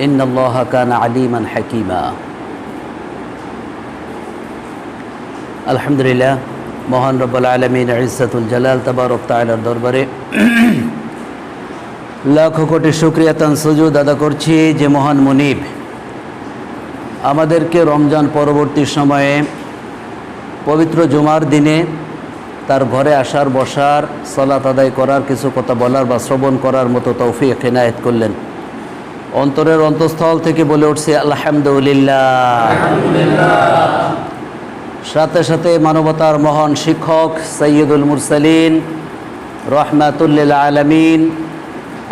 إن الله كان عليما حكيما আলহামদুলিল্লাহ মহান রব্বুল আলমিন ইসাতুল জালাল তাবারক তাআলার দরবারে লাখো কোটি শুক্রিয়াতান সুজুদ আদা করছি যে মহান মনিব আমাদেরকে রমজান পরবর্তী সময়ে পবিত্র জুমার দিনে তার ঘরে আসার বসার সলাত আদায় করার কিছু কথা বলার বা শ্রবণ করার মতো তৌফিক এনায়েত করলেন অন্তরের অন্তঃস্থল থেকে বলে উঠছে, আলহামদুলিল্লাহ। সাথে সাথে মানবতার মহান শিক্ষক সৈয়দুল মুরসালিন, রহমাতুল্লিল আলমিন,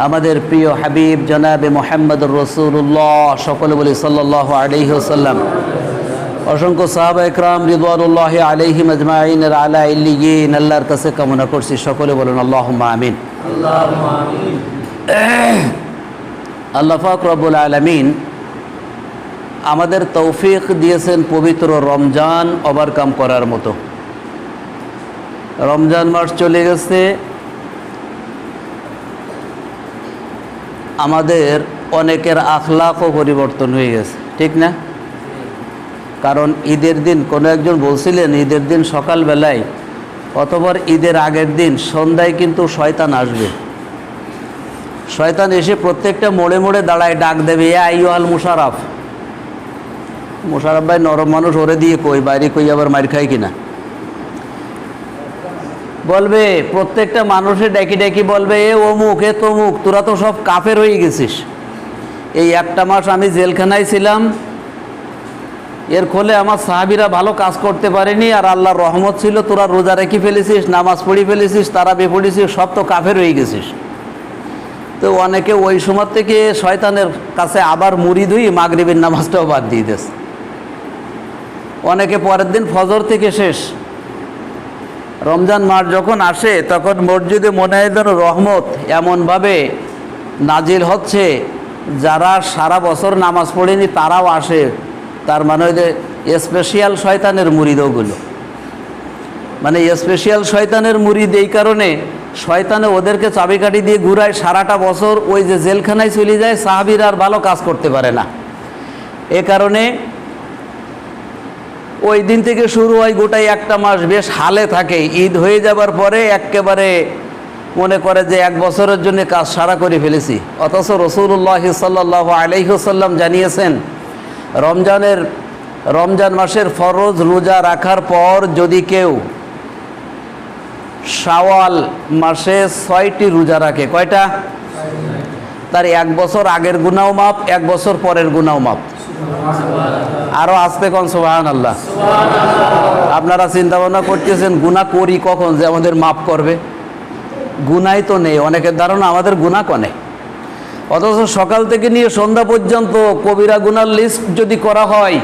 আমাদের প্রিয় হাবিব জনাবে মোহাম্মদুর রসুল্লাহ সকলে বলি সাল্লাহ আলহিহসাল্লাম অসংখ্য সাহাবা একরাম রিদওয়ানুল্লাহ আলহিম আজমাইনের আলা ইল্লিগিন আল্লাহর কাছে কামনা করছি, সকলে বলুন আল্লাহ আমিন। আল্লাহ ফাক রব্বুল আলমিন আমাদের তৌফিক দিয়েছেন পবিত্র রমজান ওভারকাম করার মতো। রমজান মাস চলে গেছে। আমাদের অনেকের আখলাখও পরিবর্তন হয়ে গেছে, ঠিক না? কারণ ঈদের দিন কোনো একজন বলছিলেন, ঈদের দিন সকালবেলায় অতবার ঈদের আগের দিন সন্ধ্যায় কিন্তু শয়তান আসবে। শয়তান এসে প্রত্যেকটা মোড়ে মোড়ে দাঁড়ায়, ডাক দেবে, এ আইও আল মুশারাফ। মুশারফ ভাই নরম মানুষ, ওরে দিয়ে কই, বাইরে কই আবার মার খায় কিনা? বলবে, প্রত্যেকটা মানুষে ডাকি ডাকি বলবে, এ অমুক, এ তমুক, তোরা তো সব কাফের হয়ে গেছিস। এই একটা মাস আমি জেলখানায় ছিলাম। এর ফলে আমার সাহাবিরা ভালো কাজ করতে পারেনি, আর আল্লাহর রহমত ছিল, তোরা রোজা রেখে ফেলেছিস, নামাজ পড়ি ফেলেছিস তারা বে পড়েছিস, সব তো কাফের হয়ে গেছিস। তো অনেকে ওই সময় থেকে শয়তানের কাছে আবার মুড়ি ধুই মাগরিবের নামাজটাও বাদ দিয়ে দিস অনেকে পরের দিন ফজর থেকে শেষ। রমজান মাস যখন আসে, তখন মসজিদে মোনায়েদার রহমত এমনভাবে নাজিল হচ্ছে, যারা সারা বছর নামাজ পড়েনি তারাও আসে। তার মানে ওই যে স্পেশিয়াল শয়তানের মুরিদ ওগুলো মানে স্পেশিয়াল শয়তানের মুরিদ এই কারণে শয়তানে ওদেরকে চাবিকাঠি দিয়ে ঘুরায় সারাটা বছর ওই যে জেলখানায় চলে যায়, সাহাবির আর ভালো কাজ করতে পারে না। এ কারণে ওই দিন থেকে শুরু হয়, গোটাই একটা মাস বেশ হালে থাকে। ঈদ হয়ে যাবার পরে একেবারে মনে করে যে এক বছরের জন্য কাজ সারা করে ফেলেছি। অথচ রসুল্লাহ সাল্লাহ আলহিহসাল্লাম জানিয়েছেন, রমজানের, রমজান মাসের ফরজ রোজা রাখার পর যদি কেউ শাওয়াল মাসে ছয়টি রোজা রাখে। কয়টা? তার এক বছর আগের গুনাও মাপ এক বছর পরের গুনাও মাপ আরও আসতে কন? সোহান আল্লাহ আপনারা চিন্তা ভাবনা করতেছেন গুণা করি কখন যে আমাদের মাপ করবে? গুনাই তো নেই, অনেকের ধারণা আমাদের গুণা কনে। অথচ সকাল থেকে নিয়ে সন্ধ্যা পর্যন্ত কবিরা গুনার লিস্ট যদি করা হয়,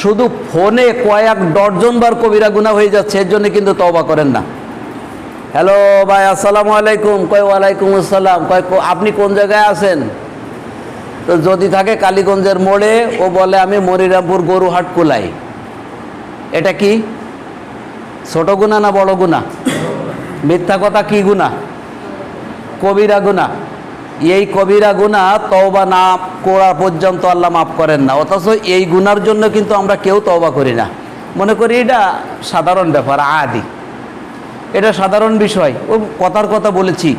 শুধু ফোনে কয়েক ডর্জন বার কবিরা গুণা হয়ে যাচ্ছে, এর জন্য কিন্তু তবা করেন না। হ্যালো ভাই, আসসালামু আলাইকুম। কয় ওয়ালাইকুম আসসালাম। কয় আপনি কোন জায়গায় আছেন? তো যদি থাকে কালীগঞ্জের মোড়ে, ও বলে, আমি মরিরামপুর গরুহাট কুলাই। এটা কি? ছোট গুণা না বড় গুণা? মিথ্যা কথা কি গুণা? কবিরা গুণা? এই কবিরা গুণা তওবা না করা পর্যন্ত আল্লাহ মাফ করেন না। অথচ এই গুনার জন্য কিন্তু আমরা কেউ তওবা করি না। মনে করি এটা সাধারণ ব্যাপার, আদি। এটা সাধারণ বিষয়। ও কথার কথা বলেছি।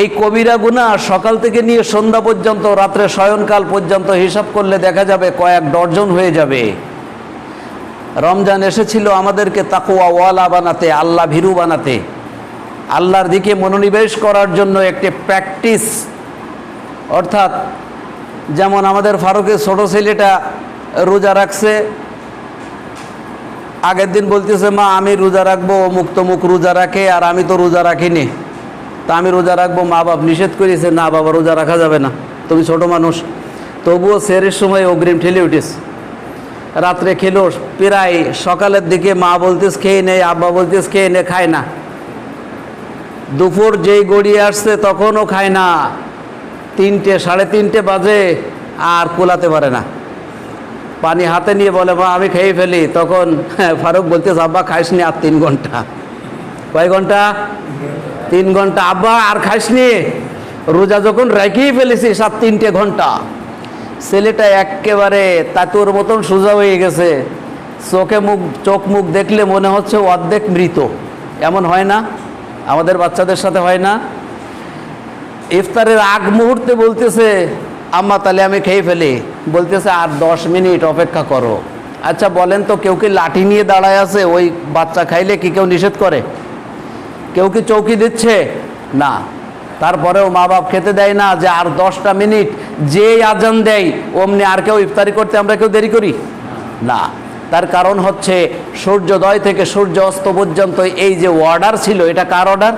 এই কবিরা গুণা সকাল থেকে নিয়ে সন্ধ্যা পর্যন্ত, রাত্রে শয়নকাল পর্যন্ত হিসাব করলে দেখা যাবে কয়েক ডর্জন হয়ে যাবে। রমজান এসেছিল আমাদেরকে তাকুয়া ওয়ালা বানাতে, আল্লাহ ভীরু বানাতে। আল্লাহর দিকে মনোনিবেশ করার জন্য একটি প্র্যাকটিস। অর্থাৎ যেমন আমাদের ফারুকের ছোট ছেলেটা রোজা রাখছে আগের দিন বলতেছে, মা, আমি রোজা রাখব মুক্ত মুখ রোজা রাখে, আর আমি তো রোজা রাখিনি। তা আমি রোজা রাখব, মা বাপ নিষেধ করেছে, না, বাবা, রোজা রাখা যাবে না, তুমি ছোট মানুষ। তবুও সেরের সময় অগ্রিম ঠেলে উঠিস রাত্রে খেলো, প্রায় সকালের দিকে মা বলতিস খেয়ে নেই আব্বা বলতিস খেয়ে নে, খায় না। দুপুর যেই গড়িয়ে আসছে, তখনও খায় না। তিনটে, সাড়ে তিনটে বাজে, আর কোলাতে পারে না। পানি হাতে নিয়ে বলে, মা, আমি খেয়ে ফেলি। তখন ফারুক বলতে আব্বা, খাইসনি আর তিন ঘণ্টা। কয় ঘণ্টা? তিন ঘণ্টা। আব্বা, আর খাইসনি? রোজা যখন রেখেই ফেলেছি সাত তিনটে ঘণ্টা। ছেলেটা একেবারে তাতুর মতন সোজা হয়ে গেছে। চোখে মুখ, চোখ মুখ দেখলে মনে হচ্ছে অর্ধেক মৃত। এমন হয় না? আমাদের বাচ্চাদের সাথে হয় না? ইফতারের আগ মুহূর্তে বলতেছে আম্মা, তাহলে আমি খেয়ে ফেলি। বলতেছে, আর দশ মিনিট অপেক্ষা করো। আচ্ছা বলেন তো, কেউ কি লাঠি নিয়ে দাঁড়ায় আছে? ওই বাচ্চা খাইলে কি কেউ নিষেধ করে? কেউ কি চৌকি দিচ্ছে? না। তারপরেও মা বাপ খেতে দেয় না যে, আর দশটা মিনিট যে আজান দেয়, অমনি আর কেউ ইফতারি করতে আমরা কেউ দেরি করি? না। তার কারণ হচ্ছে, সূর্যোদয় থেকে সূর্য অস্ত পর্যন্ত এই যে অর্ডার ছিল, এটা কার অর্ডার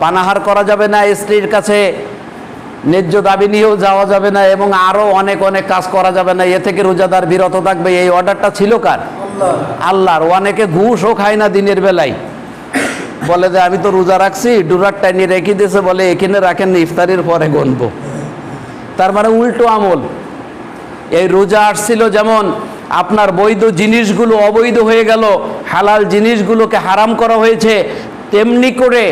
পানাহার করা যাবে না স্ত্রীর কাছে। ন্যায্য দাবি নিয়েও যাওয়া যাবে না এবং আরও অনেক অনেক কাজ করা যাবে না। এ থেকে রোজাদার বিরত থাকবে। এই অর্ডারটা ছিল কার? আল্লাহর। অনেকে ঘুষও খায় না দিনের বেলায়। বলে যে আমি তো রোজা রাখছি ডুরার টাইনি রেখে দিয়েছে। বলে এখানে রাখেন না, ইফতারির পরে গণবো। তার মানে উল্টো আমল। এই রোজা আসছিল যেমন আপনার বৈধ জিনিসগুলো অবৈধ হয়ে গেল হালাল জিনিসগুলোকে হারাম করা হয়েছে তেমনি করে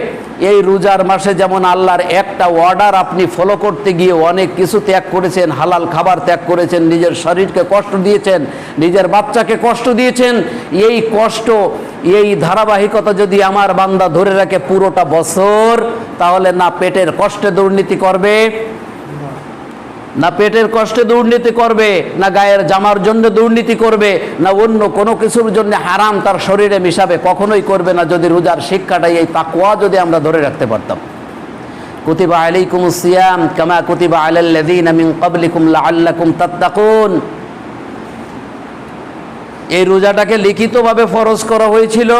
এই রোজার মাসে যেমন আল্লাহর একটা অর্ডার আপনি ফলো করতে গিয়ে অনেক কিছু ত্যাগ করেছেন, হালাল খাবার ত্যাগ করেছেন, নিজের শরীরকে কষ্ট দিয়েছেন, নিজের বাচ্চাকে কষ্ট দিয়েছেন, এই কষ্ট, এই ধারাবাহিকতা যদি আমার বান্দা ধরে রাখে পুরোটা বছর, তাহলে না পেটের কষ্টে দুর্নীতি করবে? না পেটের কষ্টে দুর্নীতি করবে, না গায়ের জামার জন্য দুর্নীতি করবে, না অন্য কোনো কিছুর জন্য হারাম তার শরীরে মিশাবে কখনোই করবে না যদি রোজার শিক্ষাটাই এই তাকুয়া যদি আমরা ধরে রাখতে পারতাম। কুতিবা আলাইকুম সিয়াম কামা কুতিবা আলাল্লাযীনা মিন ক্বাবলিকুম লাআল্লাকুম তাত্তাকুন। এই রোজাটাকে লিখিতভাবে ফরজ করা হয়েছিল।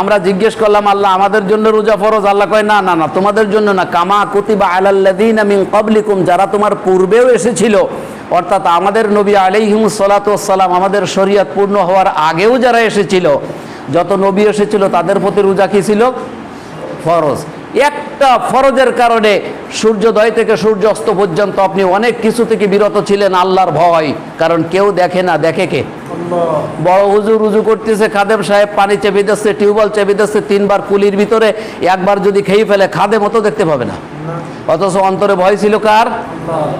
আমরা জিজ্ঞেস করলাম, আল্লাহ, আমাদের জন্য রোজা ফরজ? আল্লাহ কয়, না না না, তোমাদের জন্য না। কামা কুতিবা আলাল্লাযীনা মিন ক্বাবলিকুম, যারা তোমার পূর্বেও এসেছিল। অর্থাৎ আমাদের নবী আলাইহিম সালাম আমাদের শরীয়ত পূর্ণ হওয়ার আগেও যারা এসেছিল, যত নবী এসেছিল, তাদের প্রতি রোজা কী ছিল? ফরজ। একটা ফরজের কারণে সূর্যোদয় থেকে সূর্য অস্ত পর্যন্ত আপনি অনেক কিছু থেকে বিরত ছিলেন আল্লাহর ভয়, কারণ কেউ দেখে না, দেখে কে? বড় হুজুর উজু করতেছে খাদেম সাহেব পানি চেপে দিচ্ছে টিউবওয়েল চেপে দিচ্ছে তিনবার কুলির ভিতরে একবার যদি খেয়ে ফেলে খাদে মতো দেখতে পাবে না। অথচ অন্তরে ভয় ছিল কার?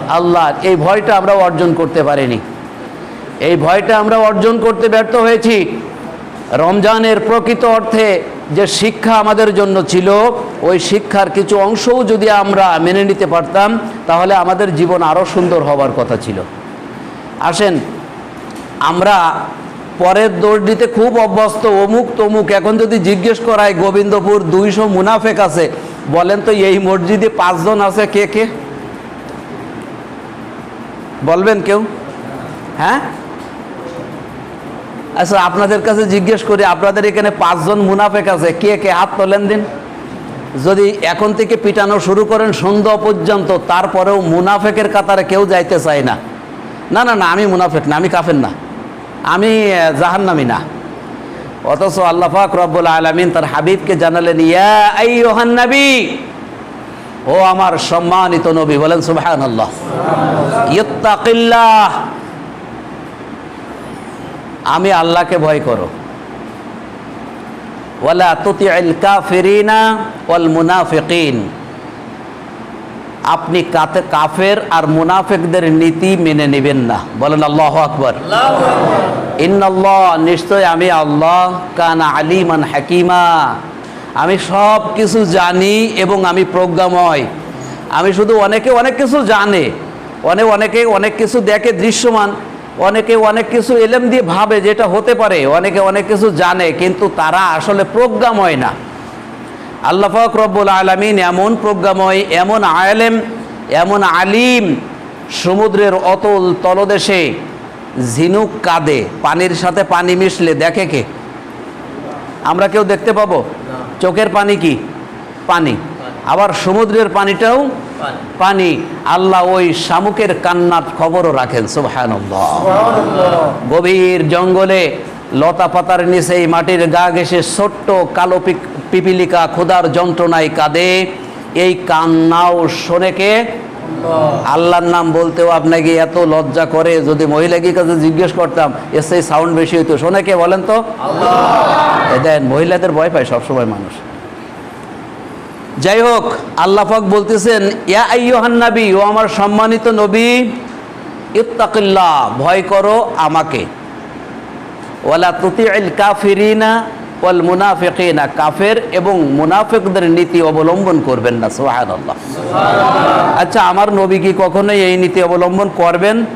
আল্লাহ। এই ভয়টা আমরা অর্জন করতে পারিনি। এই ভয়টা আমরা অর্জন করতে ব্যর্থ হয়েছি। রমজানের প্রকৃত অর্থে যে শিক্ষা আমাদের জন্য ছিল ওই শিক্ষার কিছু অংশও যদি আমরা মেনে নিতে পারতাম তাহলে আমাদের জীবন আরও সুন্দর হওয়ার কথা ছিল। আসেন আমরা পরের দৌড় দিতে খুব অভ্যস্ত, অমুক তমুক। এখন যদি জিজ্ঞেস করায়, গোবিন্দপুর দুইশো মুনাফেক আছে? বলেন তো, এই মসজিদে পাঁচজন আছে, কে কে? বলবেন কেউ? হ্যাঁ? আচ্ছা আপনাদের কাছে জিজ্ঞেস করি, আপনাদের এখানে পাঁচজন মুনাফেক আছে, কে কে? হাত তোলেন দিন। যদি এখন থেকে পিটানো শুরু করেন, সন্ধ্যা পর্যন্ত, তারপরেও মুনাফেকের কাতারে কেউ যাইতে চায় না। না না না, আমি মুনাফেক না, আমি কাফের না। আমি জাহান্নামি না। অথচ আল্লাহ পাক রব্বুল আলমিন তার হাবিবকে জানালেন, ইয়া আইয়ুহান নবী! ও আমার সম্মানিত নবী, বলেন সুবহানাল্লাহ। ইত্তাকিল্লাহ। আমি আল্লাহকে ভয় করো। ওয়ালা তুতিউল কাফিরিনা ওয়াল মুনাফিকিন। আপনি কাতে কাফের আর মুনাফিকদের নীতি মেনে নেবেন না। বলেন আল্লাহ আকবর। নিশ্চয় আমি আল্লাহ কানা আলিমান হাকিমা। আমি সব কিছু জানি এবং আমি প্রজ্ঞাময়। আমি শুধু অনেকে অনেক কিছু জানে। অনেক অনেকে অনেক কিছু দেখে দৃশ্যমান। অনেকে অনেক কিছু এলেম দিয়ে ভাবে যেটা হতে পারে। অনেকে অনেক কিছু জানে কিন্তু তারা আসলে প্রজ্ঞাময় না। আল্লাহ পাক রব্বুল আলমিন এমন প্রজ্ঞাময় এমন আলেম এমন আলিম সমুদ্রের অতল তলদেশে ঝিনুক কাঁদে পানির সাথে পানি মিশলে দেখে কে? আমরা কেউ দেখতে পাবো? চোখের পানি কি? পানি। আবার সমুদ্রের পানিটাও পানি। আল্লাহ ওই শামুকের কান্নার খবরও রাখেন সুবহান গভীর জঙ্গলে লতা পাতার নিচে এই মাটির গা ঘেসে ছোট্ট কালো পিপিলিকা ক্ষুধার যন্ত্রণায় কাঁদে। এই কান্নাও শোনেকে আল্লাহর নাম বলতেও আপনাকে এত লজ্জা করে। যদি মহিলাকে কাছে জিজ্ঞেস করতাম এর সেই সাউন্ড বেশি হইতো। শোনে কে বলেন তো? দেন মহিলাদের ভয় পায় সবসময় মানুষ। যাই হোক আল্লাহ পাক বলতেছেন ইয়া আইয়ুহান নবী ও আমার সম্মানিত নবী ইত্তাকিল্লাহ ভয় করো আমাকে। ওয়ালা তুতিল কাফিরিনা ওয়াল মুনাফিকিনা কাফের এবং মুনাফিকদের নীতি অবলম্বন করবেন না সুবহানাল্লাহ। আচ্ছা আমার নবী কি কখনোই এই নীতি অবলম্বন করবেন?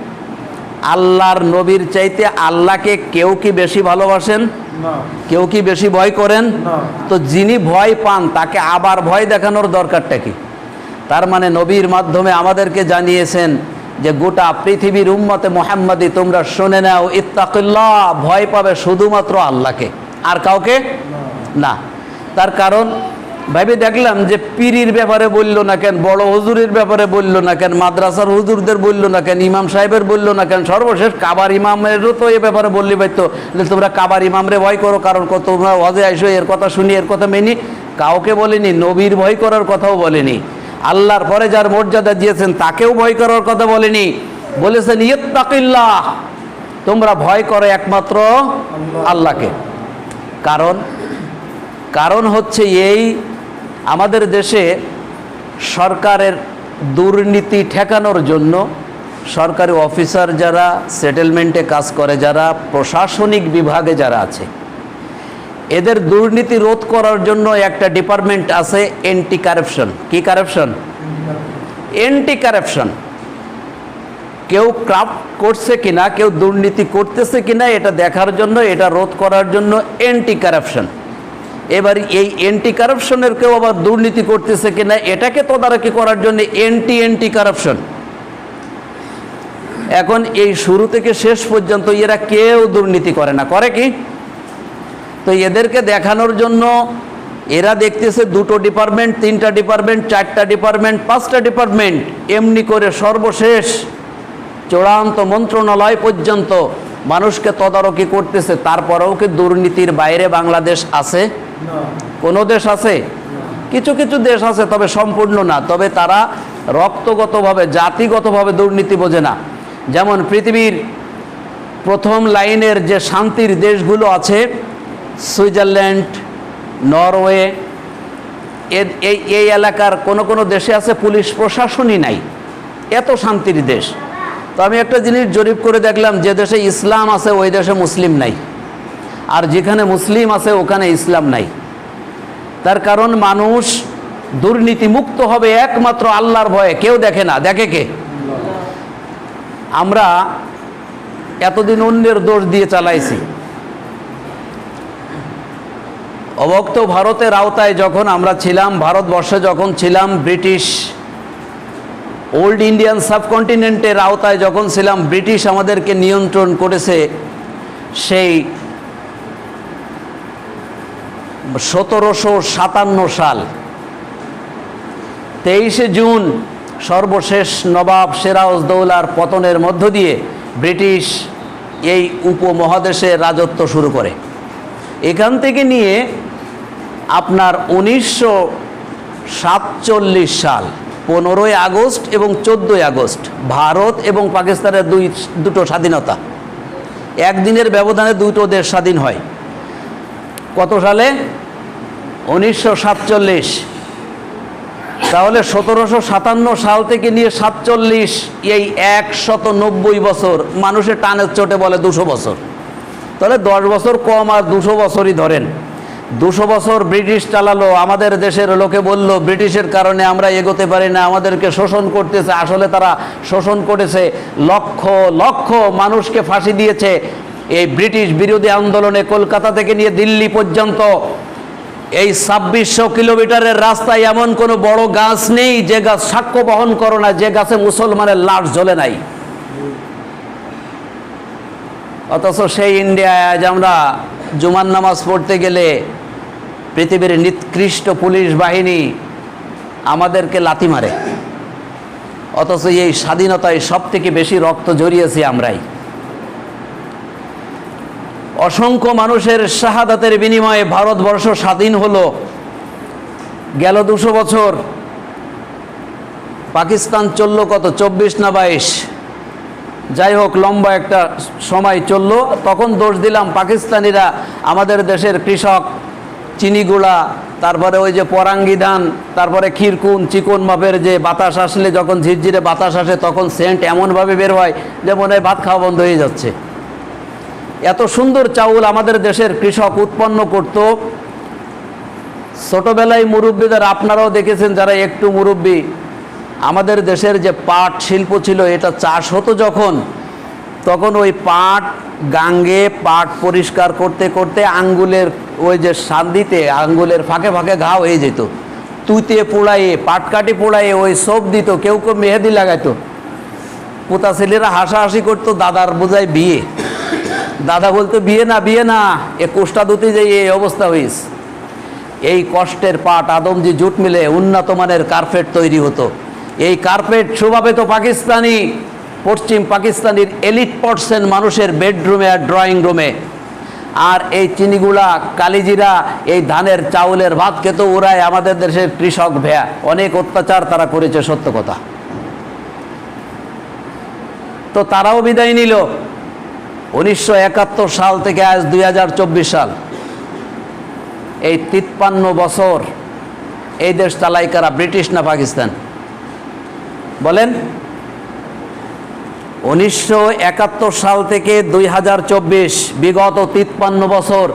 আল্লাহর নবীর চাইতে আল্লাহকে কেউ কি বেশি ভালোবাসেন? না। কেউ কি বেশি ভয় করেন? না। তো যিনি ভয় পান তাকে আবার ভয় দেখানোর দরকারটা কি? তার মানে নবীর মাধ্যমে আমাদেরকে জানিয়েছেন যে গোটা পৃথিবীর উম্মতে মোহাম্মদী তোমরা শুনে নাও ইত্তাকিল্লাহ ভয় পাবে শুধুমাত্র আল্লাহকে। আর কাউকে না। তার কারণ ভাবি দেখলাম যে পীরির ব্যাপারে বলল না কেন, বড় হুজুরের ব্যাপারে বলল না কেন, মাদ্রাসার হুজুরদের বলল না কেন, ইমাম সাহেবের বলল না কেন, সর্বশেষ কাবার ইমামেরও তো এ ব্যাপারে বললি পাইতো যে তোমরা কাবার ইমামরে ভয় করো, কারণ কত তোমরা হজে আইসো, এর কথা শুনি, এর কথা মেনি। কাউকে বলেনি, নবীর ভয় করার কথাও বলেনি। আল্লাহর পরে যার মর্যাদা দিয়েছেন, তাকেও ভয় করার কথা বলেনি। বলেছেন ইয়ত্তাকিল্লাহ তোমরা ভয় করো একমাত্র আল্লাহকে। কারণ কারণ হচ্ছে এই আমাদের দেশে সরকারের দুর্নীতি ঠেকানোর জন্য সরকারি অফিসার যারা সেটেলমেন্টে কাজ করে যারা, প্রশাসনিক বিভাগে যারা আছে, এদের দুর্নীতি রোধ করার জন্য একটা ডিপার্টমেন্ট আছে এন্টি কারাপশন কি কারাপশন এন্টি কারাপশন কেউ ক্রাফট করছে কিনা, কেউ দুর্নীতি করতেছে কিনা, এটা দেখার জন্য, এটা রোধ করার জন্য এন্টি কারাপশন এবার এই এন্টি কারাপশনের কেউ আবার দুর্নীতি করতেছে কিনা, এটাকে তদারকি করার জন্য এন্টি এন্টি কারাপশন এখন এই শুরু থেকে শেষ পর্যন্ত এরা কেউ দুর্নীতি করে না। করে কি? তো এদেরকে দেখানোর জন্য এরা দেখতেছে দুটো ডিপার্টমেন্ট তিনটা ডিপার্টমেন্ট চারটা ডিপার্টমেন্ট পাঁচটা ডিপার্টমেন্ট এমনি করে সর্বশেষ চূড়ান্ত মন্ত্রণালয় পর্যন্ত মানুষকে তদারকি করতেছে তারপরেও কি দুর্নীতির বাইরে বাংলাদেশ আছে? কোনো দেশ আছে? কিছু কিছু দেশ আছে তবে সম্পূর্ণ না তবে তারা রক্তগতভাবে জাতিগতভাবে দুর্নীতি বোঝে না। যেমন পৃথিবীর প্রথম লাইনের যে শান্তির দেশগুলো আছে সুইজারল্যান্ড নরওয়ে এই এই এলাকার কোনো কোনো দেশে আছে পুলিশ প্রশাসনই নাই। এত শান্তির দেশ। তো আমি একটা জিনিস জরিপ করে দেখলাম, যে দেশে ইসলাম আছে, ওই দেশে মুসলিম নাই। আর যেখানে মুসলিম আছে, ওখানে ইসলাম নাই। তার কারণ মানুষ দুর্নীতি মুক্ত হবে একমাত্র আল্লাহর ভয়ে। কেউ দেখে না। দেখে কে? আমরা এতদিন অন্যের দোষ দিয়ে চালাইছি। অবক্ত ভারতের আওতায় যখন আমরা ছিলাম, ভারতবর্ষে যখন ছিলাম, ব্রিটিশ ওল্ড ইন্ডিয়ান সাবকন্টিনেন্টের আওতায় যখন ছিলাম, ব্রিটিশ আমাদেরকে নিয়ন্ত্রণ করেছে সেই সতেরোশো সাতান্ন সাল। তেইশে জুন, সর্বশেষ নবাব সিরাজদৌলার পতনের মধ্য দিয়ে ব্রিটিশ এই উপমহাদেশে রাজত্ব শুরু করে। এখান থেকে নিয়ে আপনার উনিশশো সাতচল্লিশ সাল। পনেরোই আগস্ট এবং চোদ্দোই আগস্ট, ভারত এবং পাকিস্তানের দুই, দুটো স্বাধীনতা। একদিনের ব্যবধানে দুটো দেশ স্বাধীন হয়। কত সালে? উনিশশো সাতচল্লিশ। তাহলে সতেরোশো সাতান্ন সাল থেকে নিয়ে সাতচল্লিশ, এই একশত নব্বই বছর মানুষের টানের চোটে বলে দুশো বছর। তাহলে দশ বছর কম আর দুশো বছরই ধরেন। দুশো বছর ব্রিটিশ চালালো, আমাদের দেশের লোকে বলল, ব্রিটিশের কারণে আমরা এগোতে পারি না, আমাদেরকে শোষণ করতেছে, আসলে তারা শোষণ করেছে, লক্ষ লক্ষ মানুষকে ফাঁসি দিয়েছে। এই ব্রিটিশ বিরোধী আন্দোলনে কলকাতা থেকে নিয়ে দিল্লি পর্যন্ত এই ছাব্বিশশো কিলোমিটারের রাস্তায় এমন কোনো বড় গাছ নেই, যে গাছ সাক্ষ্য বহন করো না, যে গাছে মুসলমানের লাশ জ্বলে নাই। অথচ সেই ইন্ডিয়ায় আজ আমরা জুমার নামাজ পড়তে গেলে পৃথিবীর নিকৃষ্ট পুলিশ বাহিনী আমাদেরকে লাথি মারে। অথচ এই স্বাধীনতায় সব থেকে বেশি রক্ত জড়িয়েছি আমরাই। অসংখ্য মানুষের শাহাদাতের বিনিময়ে ভারতবর্ষ স্বাধীন হলো। গেল দুশো বছর। পাকিস্তান চলল কত? চব্বিশ না বাইশ? যাই হোক, লম্বা একটা সময় চলল। তখন দোষ দিলাম পাকিস্তানিরা আমাদের দেশের কৃষক চিনিগুড়া তারপরে ওই যে পরাঙ্গি ধান, তারপরে ক্ষীরকুন, চিকন মাপের যে বাতাস আসলে যখন ঝিরঝিরে বাতাস আসে, তখন সেন্ট এমনভাবে বের হয় যে মনে হয় ভাত খাওয়া বন্ধ হয়ে যাচ্ছে। এত সুন্দর চাউল আমাদের দেশের কৃষক উৎপন্ন করত। ছোটোবেলায় মুরব্বীদের, আপনারাও দেখেছেন যারা একটু মুরব্বী, আমাদের দেশের যে পাট শিল্প ছিল, এটা চাষ হতো যখন তখন ওই পাট গাঙ্গে পাট পরিষ্কার করতে করতে আঙ্গুলের ওই যে শান্তিতে আঙ্গুলের ফাঁকে ফাঁকে ঘা হয়ে যেত। তুইতে পোড়াইয়ে পাটকাটি পোড়াইয়ে ওই সব দিত, কেউ কেউ মেহেদি লাগাইতো। পোতা ছেলেরা হাসাহাসি করতো, দাদার বোঝায় বিয়ে। দাদা বলতো, বিয়ে না বিয়ে না, এ কোষ্টা দুতে যে এই অবস্থা হইস। এই কষ্টের পাট আদমজি জুট মিলে উন্নত মানের কার্পেট তৈরি হতো। এই কার্পেট শোভাবে তো পাকিস্তানি। পশ্চিম পাকিস্তানের এলিট পার্সেন্ট মানুষের বেডরুমে আর ড্রয়িং রুমে। আর এই চিনিগুলা, কালিজিরা, এই ধানের চাউলের ভাত খেতে ওরাই আমাদের দেশের কৃষক ভেয়া। অনেক অত্যাচার তারা করেছে, সত্য কথা। তো তারাও বিদায় নিল। উনিশশো একাত্তর সাল থেকে আজ দুই হাজার চব্বিশ সাল। এই তিপ্পান্ন বছর এই দেশ চালাই কারা? ব্রিটিশ না পাকিস্তান? বলেন উনিশশো একাত্তর সাল থেকে দুই হাজার চব্বিশ, বিগত তিপ্পান্ন বছর,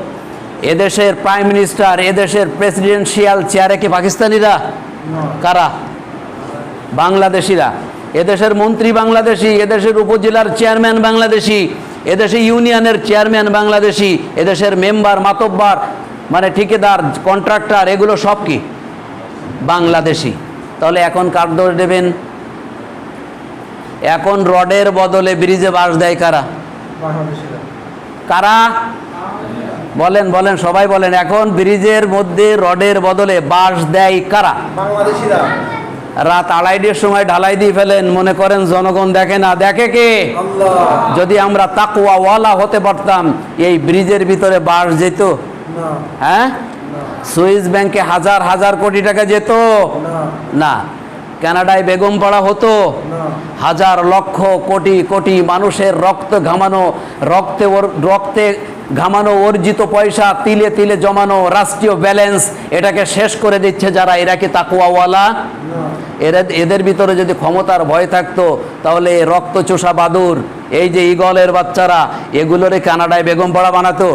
এদেশের প্রাইম মিনিস্টার এদেশের প্রেসিডেন্সিয়াল চেয়ারে কি পাকিস্তানিরা? কারা? বাংলাদেশিরা। এদেশের মন্ত্রী বাংলাদেশি, এদেশের উপজেলার চেয়ারম্যান বাংলাদেশি, এদেশে ইউনিয়নের চেয়ারম্যান বাংলাদেশি, এদেশের মেম্বার, মাতব্বার মানে ঠিকাদার, কন্ট্রাক্টর, এগুলো সব কি? বাংলাদেশি। তাহলে এখন কার দোষ দেবেন এখন রডের বদলে ব্রিজে বাস দেয় কারা? কারা? বলেন বলেন সবাই বলেন এখন ব্রিজের মধ্যে রডের বদলে বাঁশ দেয় কারা? রাত আড়াইটের সময় ঢালাই দিয়ে ফেলেন মনে করেন জনগণ দেখে না দেখে কে? যদি আমরা তাকুয়াওয়ালা হতে পারতাম এই ব্রিজের ভিতরে বাস যেত? হ্যাঁ? সুইস ব্যাংকে হাজার হাজার কোটি টাকা যেত? না। কানাডায় বেগম পাড়া হতো। হাজার লক্ষ কোটি কোটি মানুষের রক্ত ঘামানো রক্তে রক্তে ঘামানো অর্জিত পয়সা তিলে তিলে জমানো রাষ্ট্রীয় ব্যালেন্স এটাকে শেষ করে দিচ্ছে যারা এরা কি তাকুয়াওয়ালা? এরা এদের ভিতরে যদি ক্ষমতার ভয় থাকতো তাহলে রক্ত চোষা বাদুর এই যে ইগলের বাচ্চারা এগুলোরে কানাডায় বেগম পাড়া বানাতো।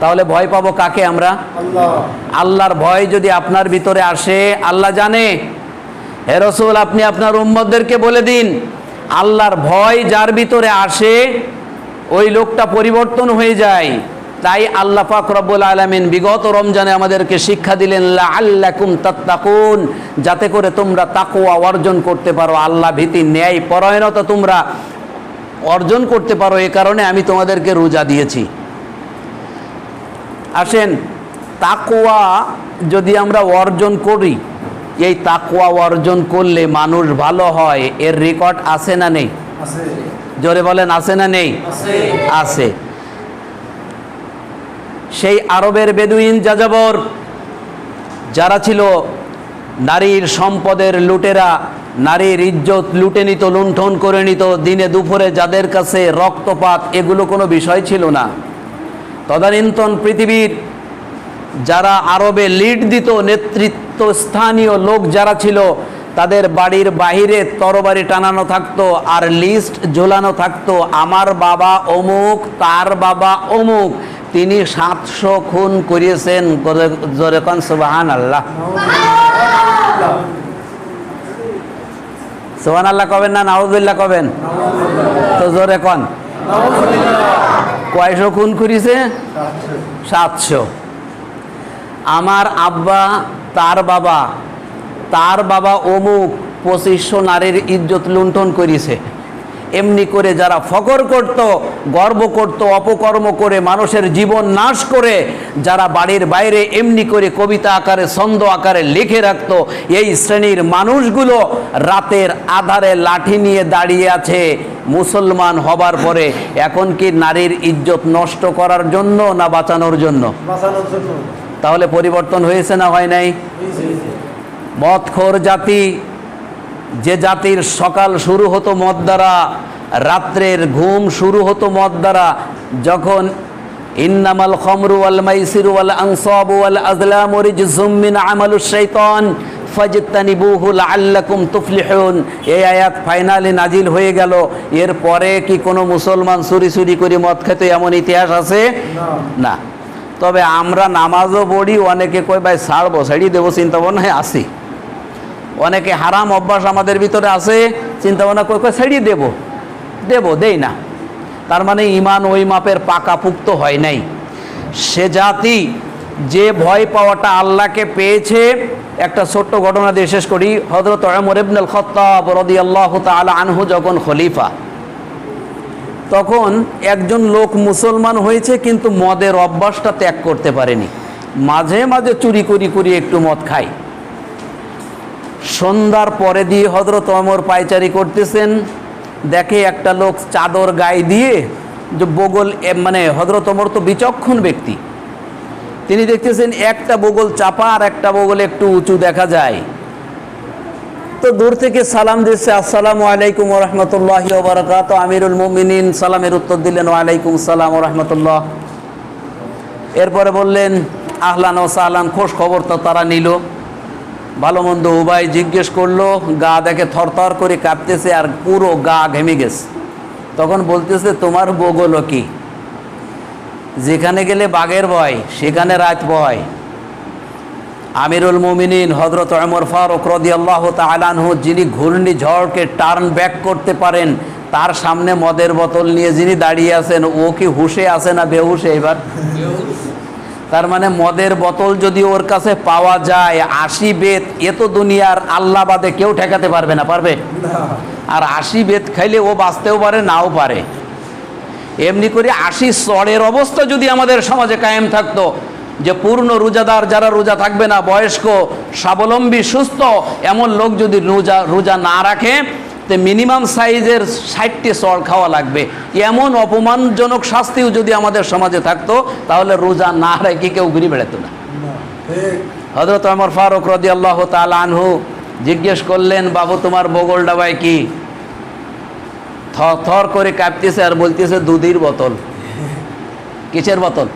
তাহলে ভয় পাবো কাকে আমরা? আল্লাহ। আল্লাহর ভয় যদি আপনার ভিতরে আসে আল্লাহ জানে। হে রসুল, আপনি আপনার উম্মদদেরকে বলে দিন, আল্লাহর ভয় যার ভিতরে আসে, ওই লোকটা পরিবর্তন হয়ে যায়। তাই আল্লাহ পাক আলামিন বিগত রমজানে আমাদেরকে শিক্ষা দিলেন আল্লাকুম তাত্তাকুন, যাতে করে তোমরা তাকুয়া অর্জন করতে পারো। আল্লাহ ভীতি, ন্যায়, পরায়ণতা তোমরা অর্জন করতে পারো। এ কারণে আমি তোমাদেরকে রোজা দিয়েছি। আসেন তাকুয়া যদি আমরা অর্জন করি এই তাকুয়া অর্জন করলে মানুষ ভালো হয়। এর রেকর্ড আছে না নেই? জোরে বলেন আছে না নেই? আছে। সেই আরবের বেদুইন যাযাবর যারা ছিল নারীর সম্পদের লুটেরা নারীর ইজ্জত লুটে নিত লুণ্ঠন করে নিত দিনে দুপুরে যাদের কাছে রক্তপাত এগুলো কোনো বিষয় ছিল না। তদানীন্তন পৃথিবীর যারা আরবে লিড দিত, নেতৃত্ব স্থানীয় লোক যারা ছিল, তাদের বাড়ির বাহিরে তরবারি টানানো থাকতো আর লিস্ট ঝোলানো থাকতো। আমার বাবা অমুক, তার বাবা অমুক। তিনি সাতশো খুন করিয়েছেন। সুবাহান আল্লাহ সুবাহান আল্লাহ কবেন না নাউজুল্লাহ কবেন? তো জোরে কন। কয়শো খুন করিয়েছে? সাতশো। আমার আব্বা, তার বাবা তার বাবা অমুক পঁচিশশো নারীর ইজ্জত লুণ্ঠন করেছে এমনি করে যারা ফকর করত, গর্ব করত, অপকর্ম করে, মানুষের জীবন নাশ করে, যারা বাড়ির বাইরে এমনি করে কবিতা আকারে, ছন্দ আকারে লিখে রাখত, এই শ্রেণির মানুষগুলো রাতের আধারে লাঠি নিয়ে দাঁড়িয়ে আছে। মুসলমান হবার পরে এখন কি নারীর ইজ্জত নষ্ট করার জন্য না বাঁচানোর জন্য? বাঁচানোর জন্য। তাহলে পরিবর্তন হয়েছে না হয় নাই? মদখোর জাতি যে জাতির সকাল শুরু হতো মদ দ্বারা রাত্রের ঘুম শুরু হতো মদ দ্বারা যখন ইন্নামাল খমরু ওয়াল মাইসিরু ওয়াল আনসাবু ওয়াল আজলামু রিজসুম মিন আমালুশ শাইতান ফাজতানিবুহু লাআল্লাকুম তুফলিহুন। এই আয়াত ফাইনালি নাজিল হয়ে গেল। এরপরে কি কোনো মুসলমান চুরি চুরি করে মদ খেতে এমন ইতিহাস আছে? না। তবে আমরা নামাজও পড়ি, অনেকে কই ভাই, ছাড়বো, ছাড়িয়ে দেবো চিন্তা ভাবনায় আসি অনেকে হারাম অভ্যাস আমাদের ভিতরে আছে চিন্তা ভাবনা কই কই ছাড়িয়ে দেবো। দেবো, দেই না। তার মানে ইমান ওই মাপের পাকাপুক্ত হয় নাই। সে জাতি যে ভয় পাওয়াটা আল্লাহকে পেয়েছে, একটা ছোট্ট ঘটনা দিয়ে শেষ করি। হজরত অমর ইবনুল খত্তাব রাদিয়াল্লাহু তাআলা আনহু যখন খলিফা তখন একজন লোক মুসলমান হয়েছে, কিন্তু মদের অভ্যাসটা ত্যাগ করতে পারেনি। মাঝে মাঝে চুরি করি করি একটু মদ খায় সন্ধ্যার পরে দিয়ে হজরত অমর পায়চারি করতেছেন। দেখে একটা লোক চাদর গায়ে দিয়ে যে বগল মানে হজরত অমর তো বিচক্ষণ ব্যক্তি। তিনি দেখতেছেন একটা বগল চাপা আর একটা বগল একটু উঁচু দেখা যায়। তো দূর থেকে সালাম দিচ্ছে আসসালামু আলাইকুম রহমতুল্লাহ বারাকাত। আমিরুল মুমিনিন সালামের উত্তর দিলেন ওয়ালাইকুম সালাম রহমতুল্লাহ। এরপরে বললেন, আহলান ও সাহলান খোঁজ খবর তো তারা নিল। ভালো মন্দ উবাই জিজ্ঞেস করল, গা দেখে থরথর করে কাঁপতেছে আর পুরো গা ঘেমে গেছে। তখন বলতেছে, তোমার বগল কি? যেখানে গেলে বাঘের ভয়, সেখানে রাত ভয়। আমিরুল মুমিনিন হজরত অমর ফারুক রদি আল্লাহ তালানহু যিনি ঘূর্ণি ঝড়কে টার্ন ব্যাক করতে পারেন, তার সামনে মদের বোতল নিয়ে যিনি দাঁড়িয়ে আছেন, ও কি হুশে আছে না বেহুশে এবার? তার মানে মদের বোতল যদি ওর কাছে পাওয়া যায়, আশি বেত, এ তো দুনিয়ার আল্লাহ বাদে কেউ ঠেকাতে পারবে না, পারবে? আর আশি বেত খাইলে ও বাঁচতেও পারে, নাও পারে। এমনি করে আশি স্তরের অবস্থা যদি আমাদের সমাজে কায়েম থাকতো যে পূর্ণ রোজাদার যারা রোজা থাকবে না, বয়স্ক, স্বাবলম্বী, সুস্থ, এমন লোক যদি রোজা রোজা না রাখে, তো মিনিমাম সাইজের ষাটটি সর খাওয়া লাগবে। এমন অপমানজনক শাস্তিও যদি আমাদের সমাজে থাকতো, তাহলে রোজা না রেখে কেউ ঘুরে বেড়াতো না। হজরত আমর ফারুক রদি আল্লাহ তাল আনহু জিজ্ঞেস করলেন, বাবু, তোমার বগল ডাবায় কি? থর করে কাঁপতেছে আর বলতেছে, দুধের বোতল। কিসের বোতল?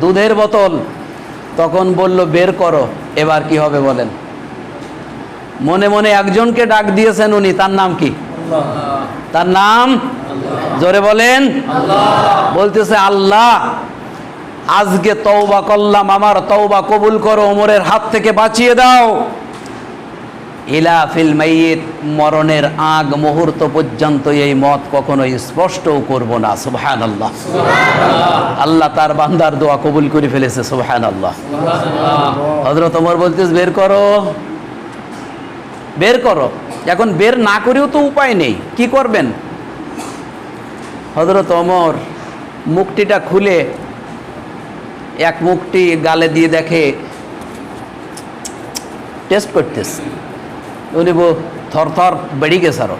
দুধের বোতল। তখন বলল বের করো এবার কি হবে বলেন। মনে মনে একজনকে ডাক দিয়েছেন উনি তার নাম কি? তার নাম? জোরে বলেন। বলতেছে আল্লাহ আজকে তওবা করলাম আমার তওবা কবুল করো ওমরের হাত থেকে বাঁচিয়ে দাও। ইলা ফিল মাইয়িত, মরণের আগ মুহূর্ত পর্যন্ত এই মত কখনো স্পষ্টও করব না। সুবহান আল্লাহ আল্লাহ তার বান্দার দোয়া কবুল করে ফেলেছে সুবহান আল্লাহ হজরত ওমর বলতেছে, বের করো। বের করো। এখন বের না করেও তো উপায় নেই। কি করবেন? হজরত অমর মুখটিটা খুলে এক মুখটি গালে দিয়ে দেখে, টেস্ট করতেছে। উনি বো থরথর বেড়ে গেছে আরও।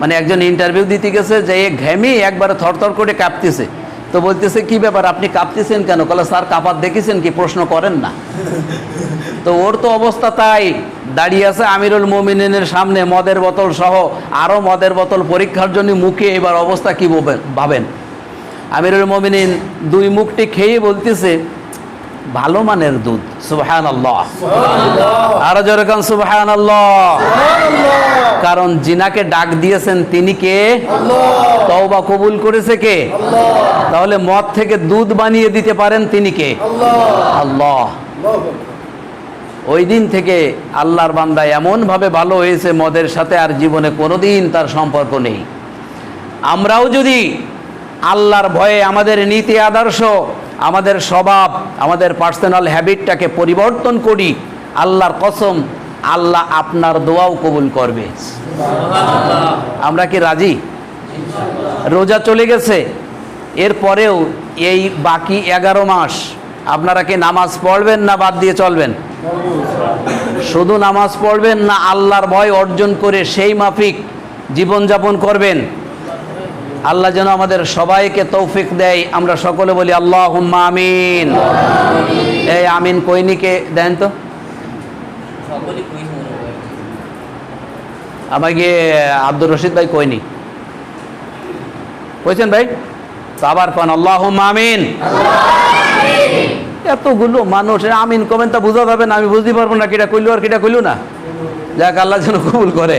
মানে একজন ইন্টারভিউ দিতে গেছে যে এ ঘেমে একবারে থরথর করে কাঁপতেছে। তো বলতেছে কি ব্যাপার আপনি কাঁপতেছেন কেন? কলে স্যার কাঁপার দেখেছেন কি? প্রশ্ন করেন না। তো ওর তো অবস্থা তাই। দাঁড়িয়ে আছে আমিরুল মোমিনের সামনে মদের বোতল সহ আরও মদের বোতল পরীক্ষার জন্য মুখে এবার অবস্থা কি ভাবেন। আমিরুল মোমিনিন দুই মুখটি খেয়ে বলতেছে ভালো মানের দুধ সুবহান আল্লাহ আরও যেরকম সুবহান আল্লাহ কারণ জিনাকে ডাক দিয়েছেন তিনি কে? তওবা কবুল করেছে কে? তাহলে মদ থেকে দুধ বানিয়ে দিতে পারেন তিনি কে? আল্লাহ। ওই দিন থেকে আল্লাহর বান্দা এমনভাবে ভালো হয়েছে মদের সাথে আর জীবনে কোনোদিন তার সম্পর্ক নেই। আমরাও যদি আল্লাহর ভয়ে আমাদের নীতি আদর্শ আমাদের স্বভাব আমাদের পার্সোনাল হ্যাবিটটাকে পরিবর্তন করি আল্লাহর কসম আল্লাহ আপনার দোয়াও কবুল করবে। আমরা কি রাজি? রোজা চলে গেছে এরপরেও এই বাকি এগারো মাস আপনারা কি নামাজ পড়বেন না বাদ দিয়ে চলবেন? শুধু নামাজ পড়বেন না আল্লাহর ভয় অর্জন করে সেই মাফিক জীবনযাপন করবেন। আল্লাহ যেন আমাদের সবাইকে তৌফিক দেয়। আমরা সকলে বলি আল্লাহ আমিন। এই আমিন কইনিকে দেন তো। আমাকে আব্দুর রশিদ ভাই কইনি কইছেন ভাই? তো আবার পান আল্লাহ আমিন। এতগুলো মানুষ আমিন কমেন তা বুঝা যাবে না, আমি বুঝতে পারব না, কিটা কইলো আর কিটা কইলো না। যাক, আল্লাহ যেন কবুল করে।